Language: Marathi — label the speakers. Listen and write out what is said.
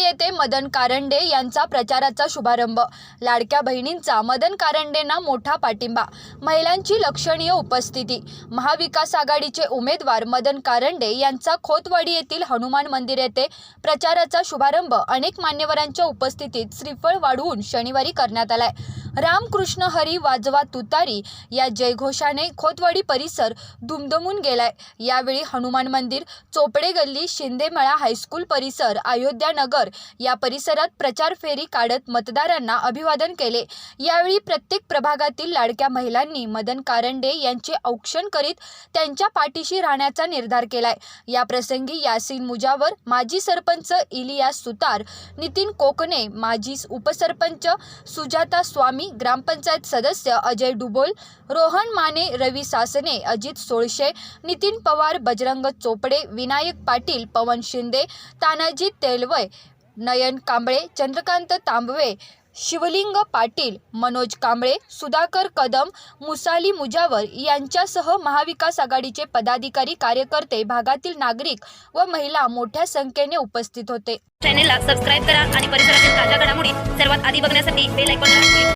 Speaker 1: येथे मदन कारंडे यांचा प्रचाराचा शुभारंभ. लाडक्या बहिणींचा मदन कारंडेंना मोठा पाठिंबा. महिलांची लक्षणीय उपस्थिती. महाविकास आघाडीचे उमेदवार मदन कारंडे यांचा खोतवाडी येथील हनुमान मंदिर येथे प्रचाराचा शुभारंभ अनेक मान्यवरांच्या उपस्थितीत श्रीफळ वाढवून शनिवारी करण्यात आलाय. रामकृष्ण हरी वाजवा तुतारी या जयघोषाने खोतवाडी परिसर दुमदमून गेलाय. यावेळी हनुमान मंदिर चोपडे गल्ली शिंदेमळा हायस्कूल परिसर अयोध्या नगर या परिसरात प्रचार फेरी काढत मतदारांना अभिवादन केले. यावेळी प्रत्येक प्रभागातील लाडक्या महिलांनी मदन कारंडे यांचे औक्षण करीत त्यांच्या पाठीशी राहण्याचा निर्धार केलाय. या प्रसंगी यासीन मुजावर माजी सरपंच इलियास सुतार नितीन कोकणे माजी उपसरपंच सुजाता स्वामी ग्रामपंचायत सदस्य अजय डुबोल रोहन माने रवी सासने अजित सोळशे नितीन पवार बजरंग चोपडे विनायक पाटील पवन शिंदे तानाजी तेलवय नयन कांबळे चंद्रकांत तांबवे शिवलिंग पाटील मनोज कांबळे सुधाकर कदम मुसाली मुजावर यांच्यासह महाविकास आघाडीचे पदाधिकारी कार्यकर्ते भागातील नागरिक व महिला मोठ्या संख्येने उपस्थित होते.
Speaker 2: चॅनेलला सबस्क्राईब करा आणि परिसरातील ताज्या घडामोडी सर्वात आधी बघण्यासाठी बेल ऐकून